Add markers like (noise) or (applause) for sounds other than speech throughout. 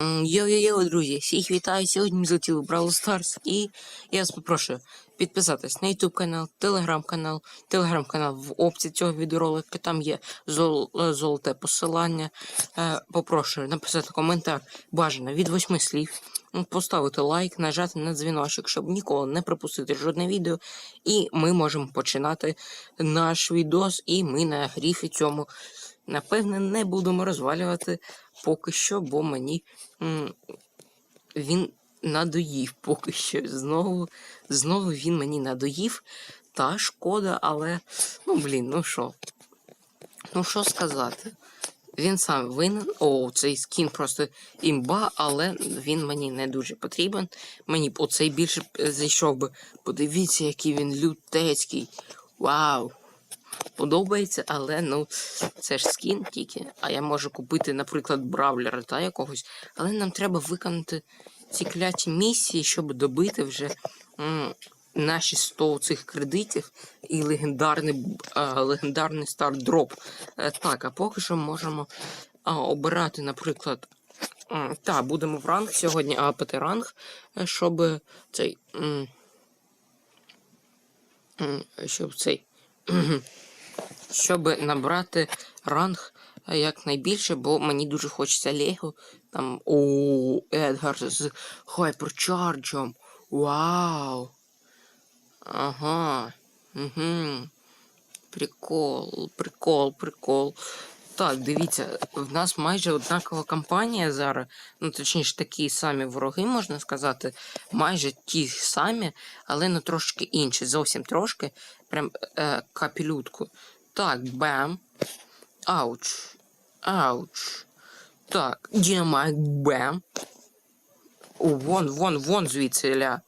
Йо-йо-йо, друзі, всіх вітаю. Сьогодні ми злетіли в Brawl Stars і я вас попрошу підписатись на YouTube канал, Telegram канал, Telegram канал в опції цього відеоролика. Там є зол, е, золоте посилання. Е, попрошу написати коментар бажано від восьми слів, поставити лайк, нажати на дзвіночок, щоб ніколи не пропустити жодне відео. І ми можемо починати наш відос. І ми на гріфі цьому. Напевне, не будемо розвалювати поки що, бо мені він надоїв поки що. Знову, знову він мені надоїв. Та шкода, але ну блін, ну що? Ну що сказати? Він сам винен. О, цей скін просто імба, але він мені не дуже потрібен. Мені б оцей більше зайшов би. Подивіться, який він лютецький. Вау! Подобається, але ну це ж скін тільки. А я можу купити, наприклад, бравлера та якогось. Але нам треба виконати ці кляті місії, щоб добити вже м, наші 100 цих кредитів і легендарний, е, легендарний стардроп. Е, так, а поки що можемо а, обирати, наприклад. м, Та, будемо в ранг сьогодні, АПТ ранг, е, щоб цей. Щоб цей (clears throat) щоб набрати ранг е, якнайбільше, бо мені дуже хочеться Лего. Там о, Едгар з хайперчарджем. Вау. Ага. Угу. Прикол, прикол, прикол. Так, дивіться, в нас майже однакова кампанія зараз. Ну, точніше, такі самі вороги, можна сказати. Майже ті самі, але ну трошки інші. Зовсім трошки. Прям е, капелютку. Так, бем. Ауч. Ауч. Так, дінамайк, бем. О, вон, вон, вон звідси ля.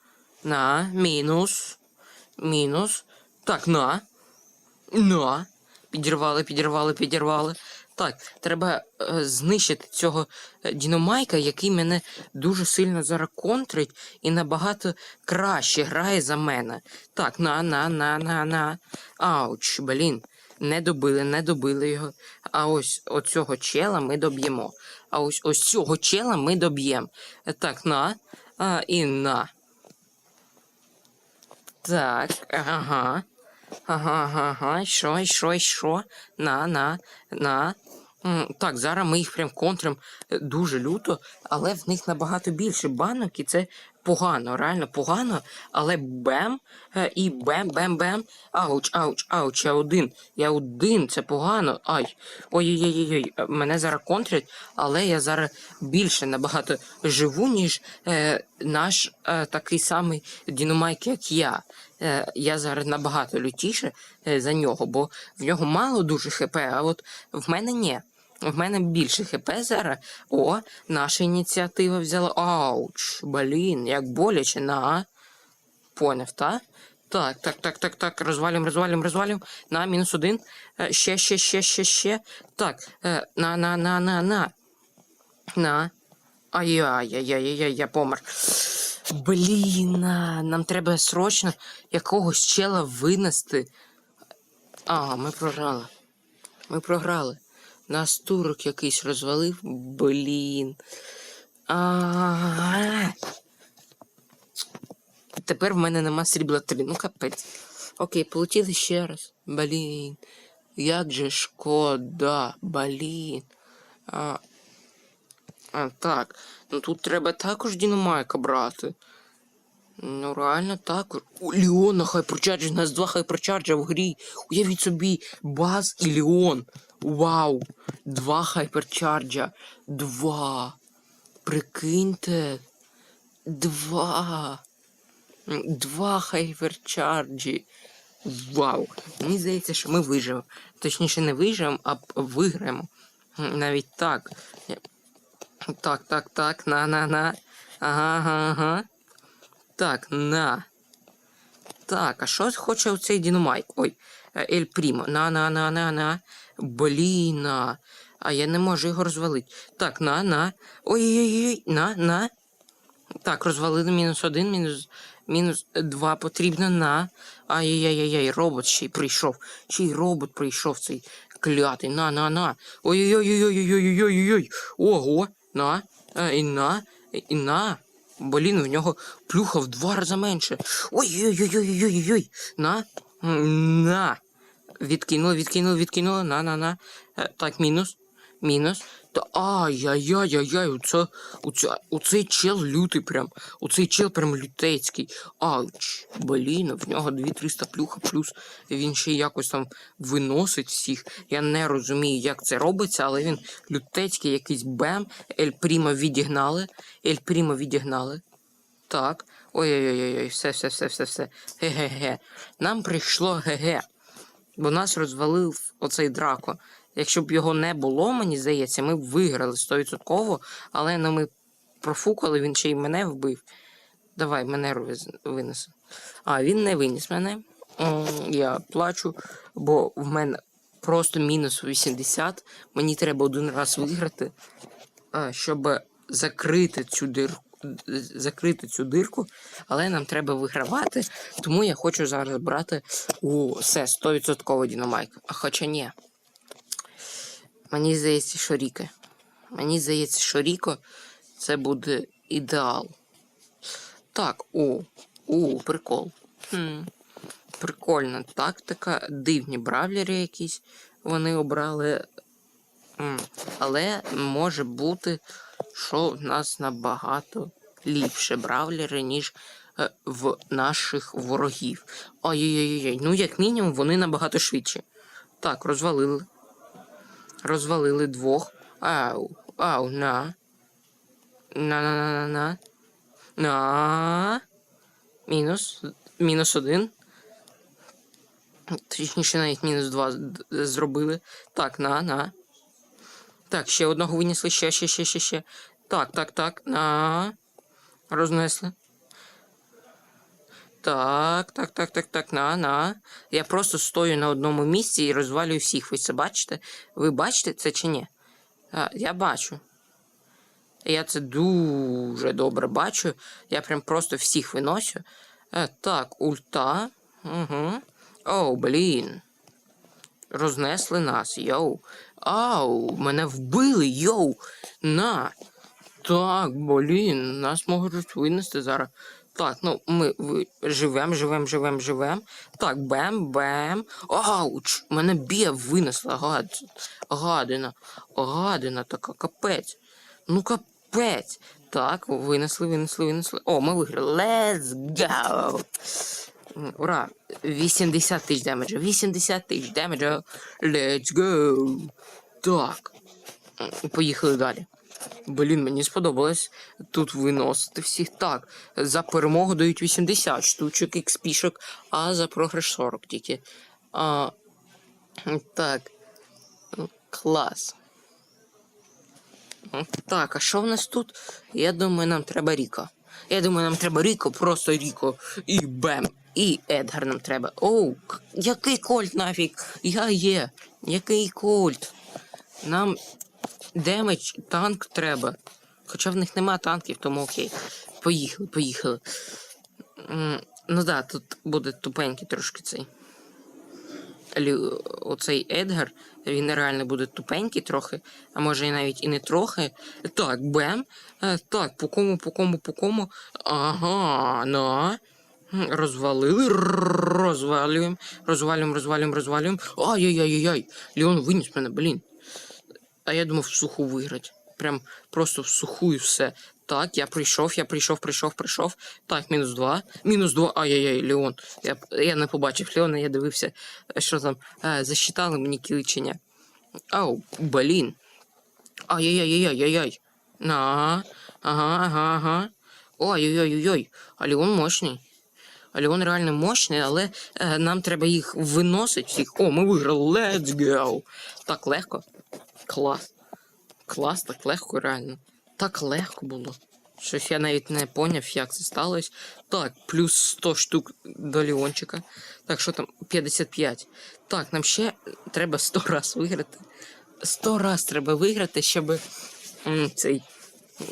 На, мінус. Мінус. Так, на. На. Підірвали, підірвали, підірвали. Так, треба е, знищити цього е, діномайка, який мене дуже сильно зараз контрить і набагато краще грає за мене. Так, на, на, на, на, на. Ауч, блін. Не добили, не добили його. А ось оцього чела ми доб'ємо. А ось ось цього чела ми доб'ємо. Е, Так, на. А, і на. Так, ага. Ага, ага, що, і що, і що? На, на, на. Так, зараз ми їх прям контрим е, дуже люто, але в них набагато більше банок, і це погано, реально погано. Але бем е, і бем-бем-бем. Ауч, ауч, ауч, я один. Я один, це погано. Ай. Ой-ой-ой, ой мене зараз контрять, але я зараз більше набагато живу, ніж е, наш е, такий самий Діномайк, як я. Е, я зараз набагато лютіше е, за нього, бо в нього мало дуже хп, а от в мене ні. В мене більше хп зараз. О, наша ініціатива взяла. Ауч, блін, як боляче, на. Поняв, та? Так, так, так, так, так. Розвалюємо, розвалюємо, розвалюємо. На, мінус один. Е, Ще, ще, ще, ще, ще. Так, е, на, на, на, на, на. На. Ай-яй-яй-яй-яй, я помер. Блін, нам треба срочно якогось чела винести. А, ми програли. Ми програли. Нас турок якийсь розвалив. Блін. Тепер в мене нема срібла 3. Ну капець. Окей, полетіли ще раз. Блін. Як же шкода, блін. А, а, так. Ну тут треба також Дінамайка брати. Ну, реально також. О, Ліона хайперчарджі, у нас два хайперчарджа в грі. Уявіть собі, Баз і Ліон. Вау! Два хайперчарджа. Два. Прикиньте. Два. Два хайперчарджі. Вау. Мені здається, що ми виживемо. Точніше, не виживемо, а виграємо. Навіть так. Так, так, так, на, на, на. Ага, ага, ага. Так, на. Так, а що хоче оцей Дінамайк? Ой, е, Ель Прімо. На, на, на, на, на. Блін. на. А я не можу його розвалити. Так, на, на. Ой-ой-ой, на, на. Так, розвалили мінус один, мінус, мінус два потрібно на. Ай-яй-яй-яй, робот ще й прийшов. Ще й робот прийшов цей клятий. На, на, на. Ой-ой-ой-ой-ой-ой-ой-ой-ой. Ого, на. Е, і на, і на. Блін, в нього плюха в два рази менше. Ой-ой-ой-ой-ой-ой. На. На. Відкинула, відкинуло, відкинула. На, на, на. Е, так, мінус. Мінус. Та ай-яй-яй-яй-яй, оце, оце, оцей чел лютий прям. Оцей чел прям лютецький. Ауч. Блін, в нього 2300 плюха, плюс він ще якось там виносить всіх. Я не розумію, як це робиться, але він лютецький якийсь бем. Ель Прімо відігнали. Ель Прімо відігнали. Так. Ой-ой-ой, все, все, все, все, все. Ге-ге-ге. Нам прийшло ге-ге. Бо нас розвалив оцей драко. Якщо б його не було, мені здається, ми б виграли 100%, але ну, ми профукали, він ще й мене вбив. Давай, мене винеси. А, він не виніс мене. Я плачу, бо в мене просто мінус 80. Мені треба один раз виграти, щоб закрити цю дирку. Закрити цю дирку, але нам треба вигравати, тому я хочу зараз брати у все 100% Дінамайк. Хоча ні. Мені здається, що Ріка. Мені здається, що Ріко це буде ідеал. Так, о, о, прикол. Хм. Прикольна тактика, дивні бравлери якісь вони обрали. М, Але може бути, що в нас набагато ліпше бравлери, ніж е, в наших ворогів. Ой-ой-ой, ну як мінімум, вони набагато швидші. Так, розвалили. Розвалили двох. Ау, ау, на. На-на-на-на-на. На. Мінус. Мінус один. Точніше, навіть мінус два зробили. Так, на, на. Так, ще одного винесли, ще, ще, ще, ще, ще. Так, так, так, на. Рознесли. Так, так, так, так, так, на, на. Я просто стою на одному місці і розвалюю всіх. Ви це бачите? Ви бачите це чи ні? А, я бачу. Я це дуже добре бачу. Я прям просто всіх виносю. Е, так, ульта. Угу. Оу, блін. Рознесли нас, йоу. Ау, мене вбили, йоу. На. Так, блін, нас можуть винести зараз. Так, ну ми ви, живем, живем, живем, живем. Так, бем, бем. Ауч! Мене б'є винесла, гад. Гадина. Гадина така, капець. Ну капець. Так, винесли, винесли, винесли. О, ми виграли. Let's go! Ура! 80 тисяч демеджа. 80 тисяч демеджа. Let's go! Так. Поїхали далі. Блін, мені сподобалось тут виносити всіх. Так, за перемогу дають 80 штучок експішок, а за програш 40 тільки. А, так. Ну, Клас. Так, а що в нас тут? Я думаю, нам треба Ріко. Я думаю, нам треба Ріко, просто Ріко. І Бем. І Едгар нам треба. Оу, який кольт нафіг? Я є. Який кольт? Нам демедж, танк треба. Хоча в них нема танків, тому окей. Поїхали, поїхали. М, Ну да, тут буде тупенький трошки цей. Оцей Едгар, він реально буде тупенький трохи, а може і навіть і не трохи. Так, бем. Е, Так, по кому, по кому, по кому. Ага, на. Розвалили, розвалюємо, розвалюємо, розвалюємо, розвалюємо. Ай-яй-яй-яй. Леон виніс мене, блін. А я думав в суху виграти. Прям просто в суху і все. Так, я прийшов, я прийшов, прийшов, прийшов. Так, мінус два. Мінус два. Ай-яй-яй, Леон. Я, я не побачив Леона, я дивився, що там. Е, засчитали мені кіличення. Ау, блін. Ай-яй-яй-яй-яй-яй. На. Ага, ага, ага. Ой-ой-ой-ой. А Леон мощний. А Леон реально мощний, але е, нам треба їх виносити всіх. О, ми виграли. Let's go. Так легко. Клас. Клас, так легко, реально. Так легко було. Щось я навіть не поняв, як це сталося. Так, плюс 100 штук до Леончика. Так, що там 55. Так, нам ще треба 100 раз виграти. 100 раз треба виграти, щоб цей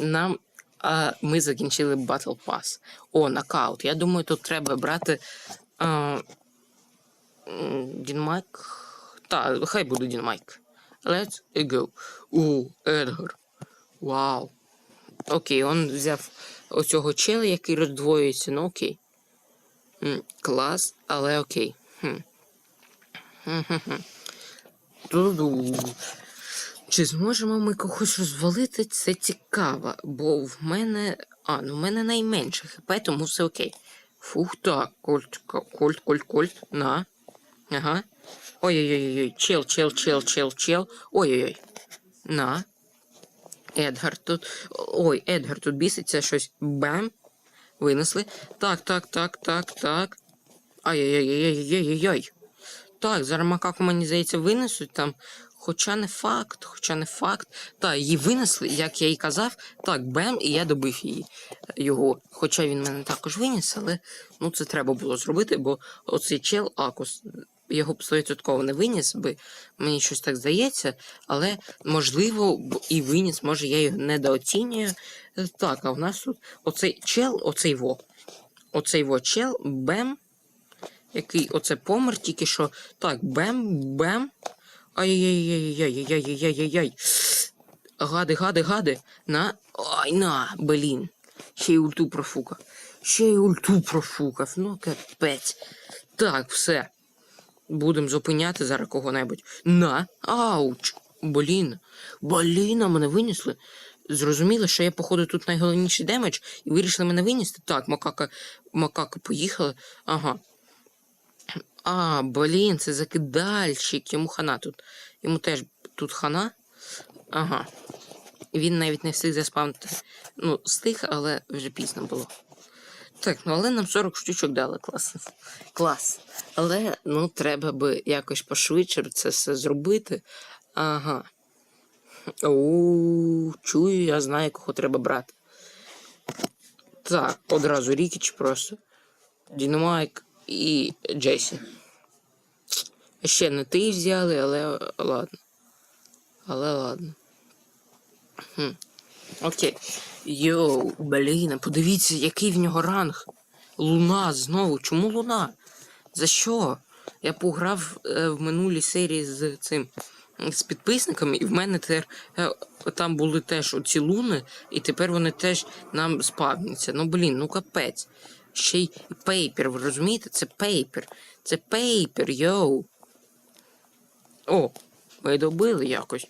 нам. А ми закінчили Battle Pass. О, нокаут. Я думаю, тут треба брати. А, Дінмайк. Та, хай буде Дінмайк. Let's go. О, Едгар. Вау. Окей, он взяв оцього чела, який роздвоюється, ну окей. М, Клас, але окей. Хм. Чи зможемо ми когось розвалити? Це цікаво, бо в мене. А, ну в мене найменше хп, тому все окей. Фух, так, кольт, кольт, кольт, кольт. На. Ага. Ой-ой-ой, чел, чел, чел, чел, чел. Ой-ой-ой. На. Едгар тут. Ой, Едгар тут біситься щось. Бам. Винесли. Так, так, так, так, так. Ай-яй-яй-яй-яй-яй. Так, зараз макаку, мені здається, винесуть там. Хоча не факт, хоча не факт. Так, її винесли, як я і казав. Так, бем, і я добив її його. Хоча він мене також виніс, але ну це треба було зробити, бо оцей чел Акус його б 100% не виніс би. Мені щось так здається, але можливо і виніс, може я його недооцінюю. Е, Так, а у нас тут оцей чел, оцей во. Оцей во чел, бем. Який оце помер, тільки що. Так, бем, бем. Ай-яй-яй-яй-яй-яй-яй-яй-яй. Гади, гади, гади. На. Ай, на, блін. Ще й ульту профукав. Ще й ульту профукав. Ну, капець. Так, все. Будемо зупиняти зараз кого-небудь. На. Ауч. Блін. Блін, мене винесли. Зрозуміли, що я, походу, тут найголовніший демедж, і вирішили мене винести. Так, макака, макака поїхала. Ага. А, блін, це закидальщик. Йому хана тут. Йому теж тут хана. Ага. Він навіть не встиг заспавнити. Ну, встиг, але вже пізно було. Так, ну але нам 40 штучок дали клас. Клас. Але ну треба би якось пошвидше це все зробити. Ага. Оу, чую, я знаю, кого треба брати. Так, одразу Рікіч просто. Дінамайк і Джесі. Ще не ти взяли, але ладно. Але ладно. Хм. Окей. Йоу, блін, подивіться, який в нього ранг. Луна знову. Чому луна? За що? Я пограв е, в минулій серії з цим з підписниками, і в мене тепер е, там були теж оці луни, і тепер вони теж нам спавняться. Ну блін, ну капець. Ще й пейпер, ви розумієте? Це пейпер. Це пейпер, йоу. О, ми добили якось.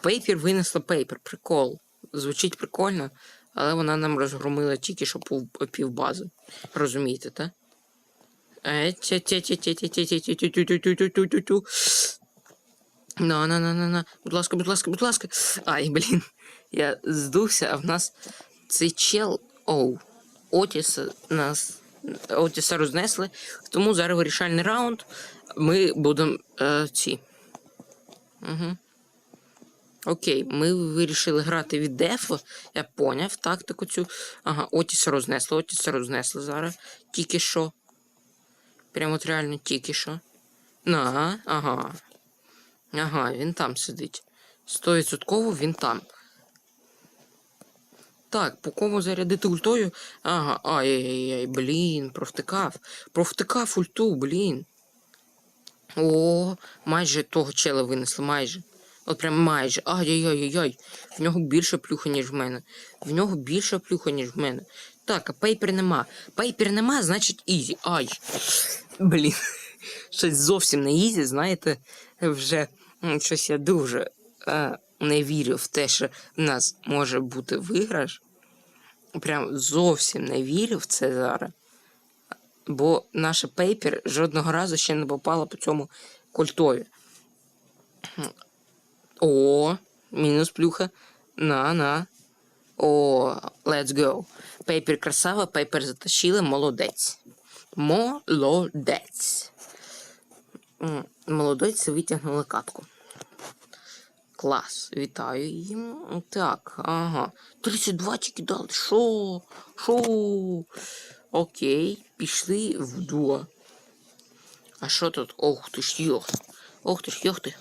Пейпер винесла пейпер, прикол звучить прикольно, але вона нам розгромила тільки що пів бази. Розумієте, так? На, на, на, на, на. Будь ласка, будь ласка, будь ласка. Ай, блін. Я здувся, а в нас цей чел. Оу. Отіса нас. Отіса рознесли. Тому зараз вирішальний раунд. Ми будемо е, ці. Угу. Окей, ми вирішили грати від дефа. Я поняв тактику цю. Ага, Отіса рознесли, Отіса рознесли зараз. Тільки що. Прямо от реально тільки що. Ага, ага. Ага, він там сидить. Стовідсотково він там. Так, по кому зарядити ультою? Ага, ай-яй-яй, блін, провтикав. Провтикав ульту, блін. О, майже того чела винесли, майже. От прям майже. Ай-яй-яй-яй. В нього більше плюха, ніж в мене. В нього більше плюха, ніж в мене. Так, а пейпер нема. Пейпер нема, значить ізі. Ай. Блін. (laughs) Щось зовсім не ізі, знаєте, вже щось я дуже е, не вірю в те, що в нас може бути виграш. Прям зовсім не вірю в це зараз. Бо наша пейпер жодного разу ще не попала по цьому кольтові. О, мінус плюха. На, на. О, let's go. Пейпер красава, пейпер затащили, молодець. Молодець. Молодець витягнули катку. Клас, вітаю їм. Так, ага. 32 тільки дали. Шо? Шо? Окей, пішли в дуо. А що тут? Ох ти ж йох. Ох ти ж йох ти.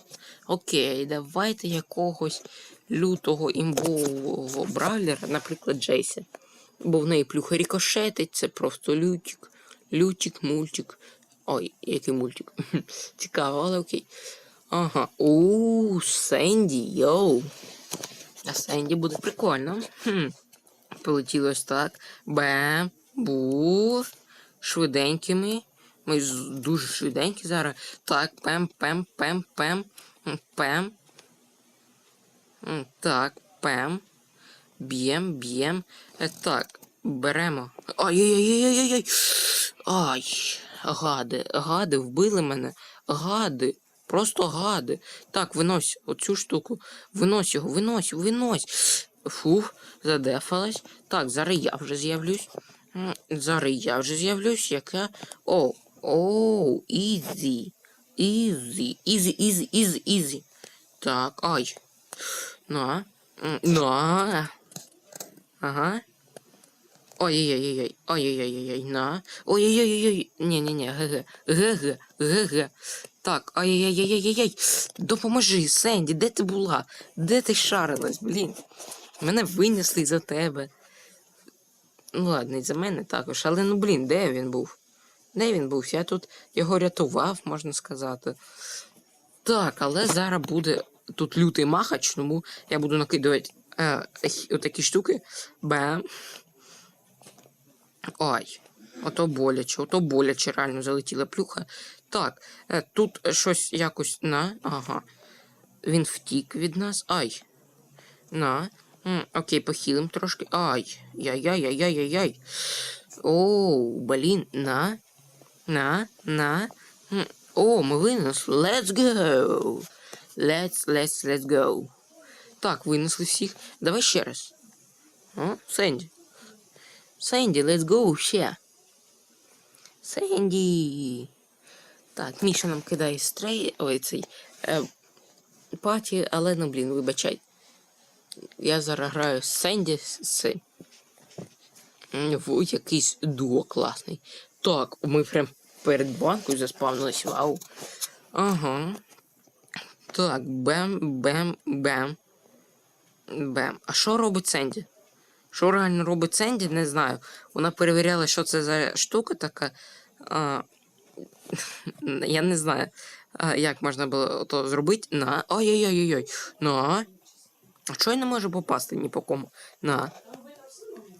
Окей, давайте якогось лютого імбового бравлера, наприклад, Джейсі. Бо в неї плюха рікошетить, це просто лютик. Лютик, мультик. Ой, який мультик. (laughs) Цікаво, але окей. Ага. У Сенді, йоу. А Сенді буде прикольно. Хм. Полетіло так. Бем. Бу. Швиденькими. Ми дуже швиденькі зараз. Так, пем, пем, пем, пем. Пем. Так, пем. Б'єм, б'єм. Е, Так, беремо. Ай-яй-яй-яй-яй-яй. Ай, гади, гади, вбили мене. Гади. Просто гади. Так, винось оцю штуку. Винось його, винось, винось. Фух, задефалась. Так, зараз я вже з'явлюсь. Зараз я вже з'явлюсь, яка. О, о, ізі. Ізі, ізі, ізі, ізі, ізі. Так, ай. На. На. Ага. Ой-ой-ой-ой. Ой-ой-ой-ой. На. Ой-ой-ой-ой. Ні-ні-ні. ГГ. ГГ. ГГ. Так. Ай-яй-яй-яй-яй. Допоможи, Сенді, де ти була? Де ти шарилась, блін? Мене винесли за тебе. Ну ладно, і за мене також. Але ну блін, де він був? Де він був? Я тут його рятував, можна сказати. Так, але зараз буде тут лютий махач, тому я буду накидувати е, отакі штуки. Бем. Ой. Ото боляче, ото боляче, реально залетіла плюха. Так, е, тут щось якось на. Ага. Він втік від нас. Ай. На. М, окей, похилим трошки. Ай. Яй-яй-яй-яй-яй. Оу, блін, на. На, на. О, ми винесли. Let's go. Let's, let's, let's go. Так, винесли всіх. Давай ще раз. О, Сенді. Сенді, let's go ще. Сенді. Так, Міша нам кидає стрей. Ой, цей. Е, паті, але ну блін, вибачай. Я зараз граю з Сенді з В якийсь дуо класний. Так, ми прям перед банкою заспавнились. Вау. Ага. Так, бем, бем, бем. Бем. А що робить Сенді? Що реально робить Сенді, не знаю. Вона перевіряла, що це за штука така. А, я не знаю, а, як можна було то зробити. На. Ой-ой-ой-ой. На. А чого я не можу попасти ні по кому? На.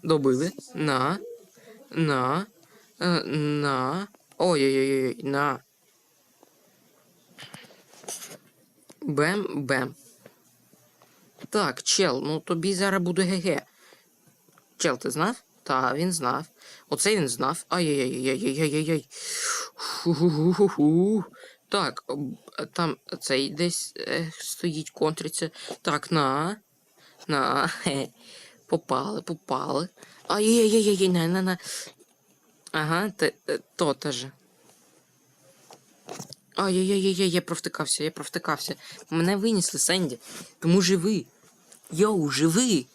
Добили. На. На. Е, на. Ой-ой-ой. На. Бем, бем. Так, чел, ну тобі зараз буде ГГ. Чел, ти знав? Та, він знав. Оце він знав. Ай-яй-яй-яй-яй-яй-яй. Так, там цей десь е, стоїть, контриться. Так, на. На. Попали, попали. Ай-яй-яй-яй, на, на, на. Ага, е, то теж. Ай-яй-яй-яй, я провтикався, я провтикався. Мене винесли, Сенді. Тому живи. Йоу, живи.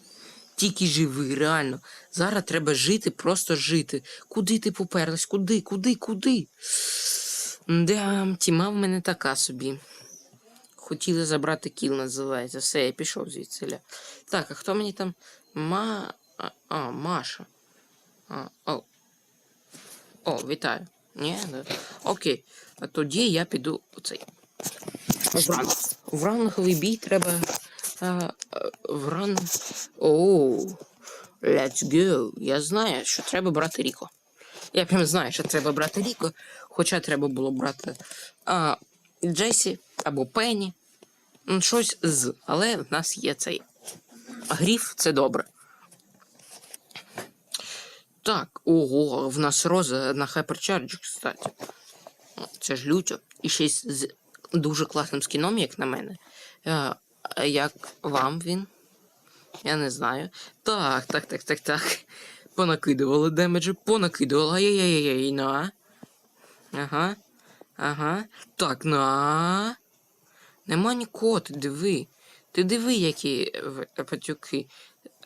Тільки живи, реально. Зараз треба жити, просто жити. Куди ти поперлась? Куди, куди, куди? Да, тіма в мене така собі. Хотіли забрати кіл, називається. Все, я пішов звідси. Так, а хто мені там? Ма. А, а Маша. А, о. О, вітаю. Ні, да. Окей. А тоді я піду оцей. В ранг. В ранговий бій треба. А, в ран. Оу. Let's go. Я знаю, що треба брати Ріко. Я прям знаю, що треба брати Ріко. Хоча треба було брати а, Джесі або Пенні. Щось з. Але в нас є цей. Гріф це добре. Так, ого, в нас роза на Hypercharge, кстати. Це ж лютьо. І ще з дуже класним скіном, як на мене. Е, як вам він? Я не знаю. Так, так, так, так, так. Понакидували демеджі, понакидували. Ай-яй-яй-яй, на. Ага. Ага. Так, на. Нема нікого, ти диви. Ти диви, які патюки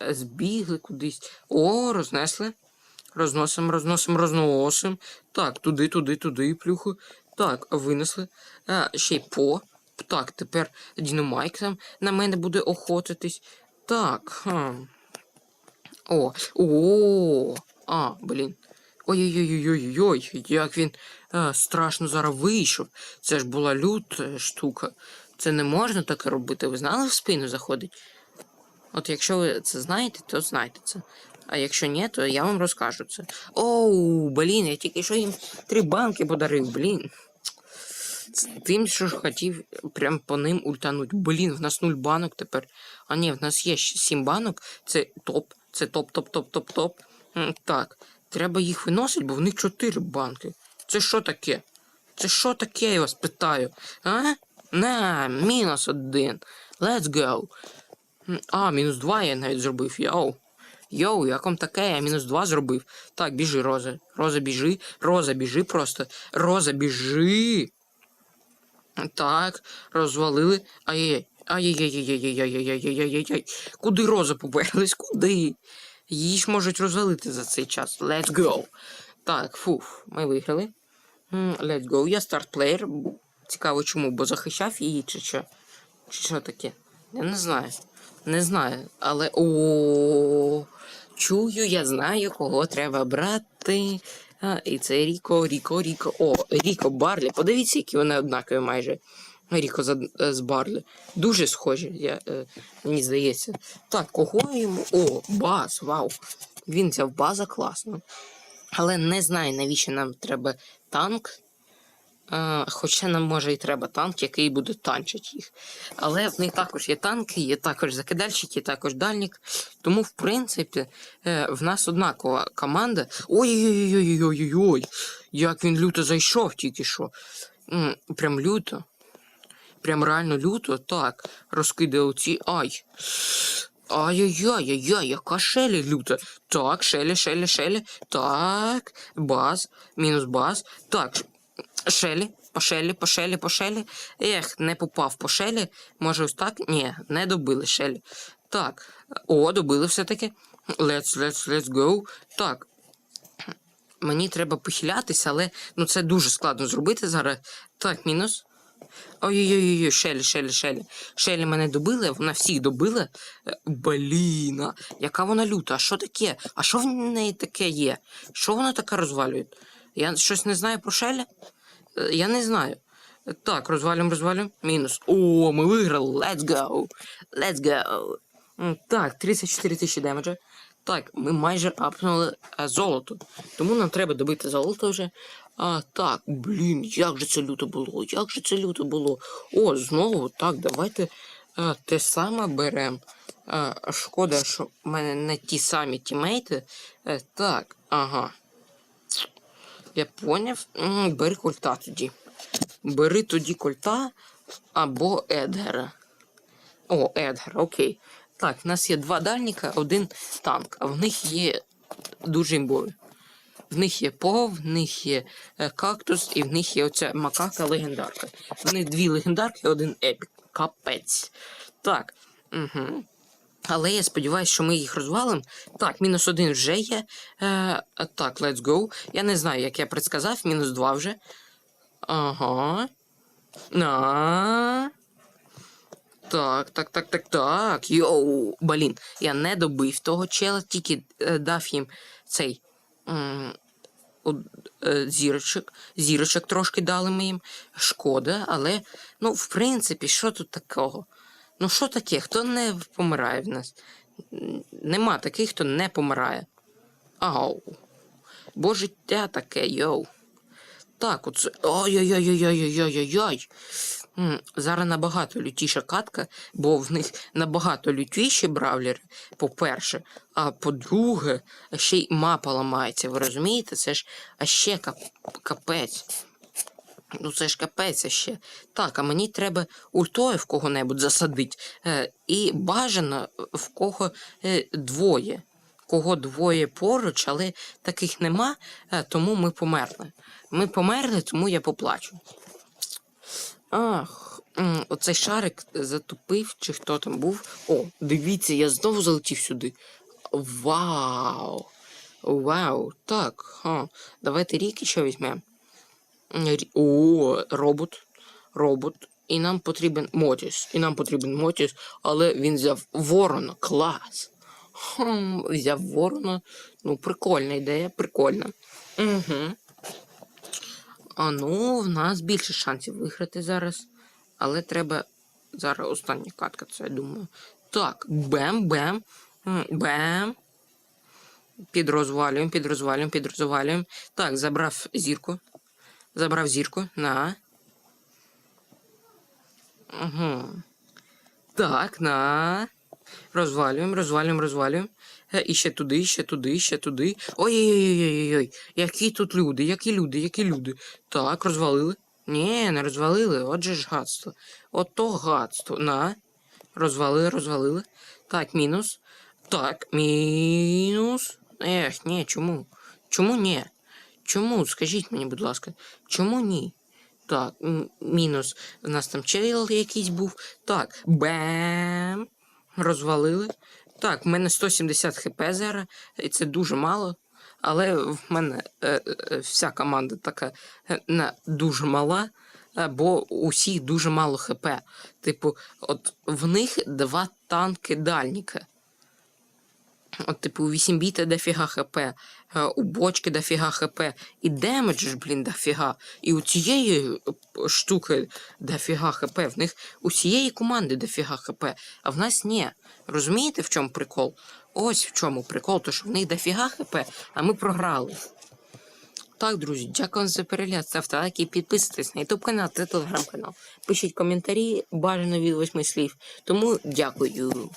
е, збігли кудись. О, рознесли. Розносим, розносим, розносим. Так, туди, туди, туди, плюху. Так, винесли. А, ще й по. Так, тепер Дінамайк там на мене буде охотитись. Так. Хм. О, о, а, блін. Ой-ой-ой-ой-ой, як він е, страшно зараз вийшов. Це ж була люта штука. Це не можна таке робити. Ви знали в спину заходить? От якщо ви це знаєте, то знайте це. А якщо ні, то я вам розкажу це. Оу, блін, я тільки що їм три банки подарив, блін. Тим, що ж хотів прям по ним ультануть. Блін, в нас нуль банок тепер. А ні, в нас є сім банок. Це топ. Це топ, топ, топ, топ, топ. Так, треба їх виносити, бо в них чотири банки. Це що таке? Це що таке, я вас питаю? А? На, мінус один. Let's go. А, мінус два я навіть зробив. Йоу. Йоу, як вам таке? Я мінус два зробив. Так, біжи, Роза. Роза, біжи. Роза, біжи просто. Роза, біжи. Так, розвалили. Ай-яй. Ай-яй-яй-яй-яй-яй-яй-яй-яй-яй. Куди Роза поберлась? Куди? Її ж можуть розвалити за цей час. Let's go. Так, фуф, ми виграли. Let's go. Я старт плеєр. Цікаво чому, бо захищав її чи що? Чи що таке? Я не знаю. Не знаю. Але о чую, я знаю, кого треба брати. А, і це Ріко, Ріко, Ріко. О, Ріко Барлі. Подивіться, які вони однакові майже. Ріко е, з Барлі. Дуже схожі, я, е, мені здається. Так, кого йому. О, баз, вау. Він взяв база класно. Але не знаю, навіщо нам треба танк. Хоча нам може і треба танк, який буде танчити їх. Але в них також є танки, є також закидальщики, також дальник. Тому, в принципі, е, в нас однакова команда. Ой-ой-ой-ой-ой-ой-ой! Як він люто зайшов тільки що. Прям люто. Прям реально люто. Так, розкидає оці. Ай. Ай-яй-яй-яй, яка шелі люта. Так, шелі, шелі, шелі. Так, баз, мінус баз. Так, шелі, по шелі, по шелі, по шелі. Ех, не попав по шелі. Може ось так? Ні, не добили шелі. Так, о, добили все-таки. Let's, let's, let's go. Так. Мені треба похилятися, але ну це дуже складно зробити зараз. Так, мінус. Ой-ой-ой, Шелі, Шелі, Шелі. Шелі мене добили, вона всіх добила. Бліна, яка вона люта, а що таке? А що в неї таке є? Що вона таке розвалює? Я щось не знаю про Шелі? Е, Я не знаю. Е, Так, розвалюємо, розвалюємо. Мінус. О, ми виграли. Let's go. Let's go. Так, 34 тисячі демеджа. Так, ми майже апнули е, золото. Тому нам треба добити золото вже. А, так, блін, як же це люто було, як же це люто було. О, знову, так, давайте а, те саме беремо. Шкода, що в мене не ті самі тімейти. Е, так, ага. Я поняв. Бери кольта тоді. Бери тоді кольта або Едгера. О, Едгар, окей. Так, в нас є два дальніка, один танк, а в них є дуже імбові. В них є пов, в них є е, кактус, і в них є оця макака легендарка. В них дві легендарки, один епік. Капець. Так. Угу. Але я сподіваюся, що ми їх розвалимо. Так, мінус один вже є. Е, так, let's go. Я не знаю, як я предсказав, мінус два вже. Ага. На. Так, так, так, так, так. Йоу, блін, я не добив того чела, тільки е, дав їм цей е, зірочок. Зірочок трошки дали ми їм. Шкода, але, ну, в принципі, що тут такого? Ну, що таке? Хто не помирає в нас? Нема таких, хто не помирає. Ау. Бо життя таке, йоу. Так, оце. Ой-ой-ой-ой-ой-ой-ой-ой. Зараз набагато лютіша катка, бо в них набагато лютіші бравлери, по-перше. А по-друге, ще й мапа ламається. Ви розумієте? Це ж а ще кап- капець. Ну це ж капець ще. Так, а мені треба ультою в кого-небудь засадити. Е, і бажано в кого е, двоє. Кого двоє поруч, але таких нема, е, тому ми померли. Ми померли, тому я поплачу. Ах, оцей шарик затупив, чи хто там був. О, дивіться, я знову залетів сюди. Вау! Вау! Так, ха. Давайте ріки що візьмемо. О, робот. Робот. І нам потрібен Мотіс. І нам потрібен Мотіс, але він взяв ворона. Клас. Хм, взяв ворона. Ну, прикольна ідея, прикольна. Угу. А ну, в нас більше шансів виграти зараз. Але треба. Зараз остання катка, це я думаю. Так, бем-бем. Бем. Підрозвалюємо, підрозвалюємо, підрозвалюємо. Так, забрав зірку. Забрав зірку. На. Угу. Так, на. Розвалюємо, розвалюємо, розвалюємо. Е, І ще туди, ще туди, ще туди. Ой-ой-ой-ой-ой. Які тут люди, які люди, які люди. Так, розвалили. Ні, не розвалили. Отже ж гадство. Ото гадство. На. Розвалили, розвалили. Так, мінус. Так, мінус. Ех, ні, чому? Чому ні? Чому? Скажіть мені, будь ласка, чому ні? Так, мінус. У нас там чел якийсь був. Так, бем. Розвалили. Так, в мене 170 хп зараз, і це дуже мало. Але в мене е, е, вся команда така е, дуже мала, е, бо у всіх дуже мало хп. Типу, от в них два танки дальніка. От, типу, у 8 біта дофіга хп, е, у бочки дофіга хп, і демедж ж, блін, дофіга. І у цієї е, штуки дофіга хп. В них у цієї команди дофіга хп, а в нас ні. Розумієте, в чому прикол? Ось в чому прикол, то що в них дофіга хп, а ми програли. Так, друзі, дякую за перегляд. Ставте лайки і підписуйтесь на YouTube канал та телеграм канал. Пишіть коментарі, бажано від восьми слів. Тому дякую.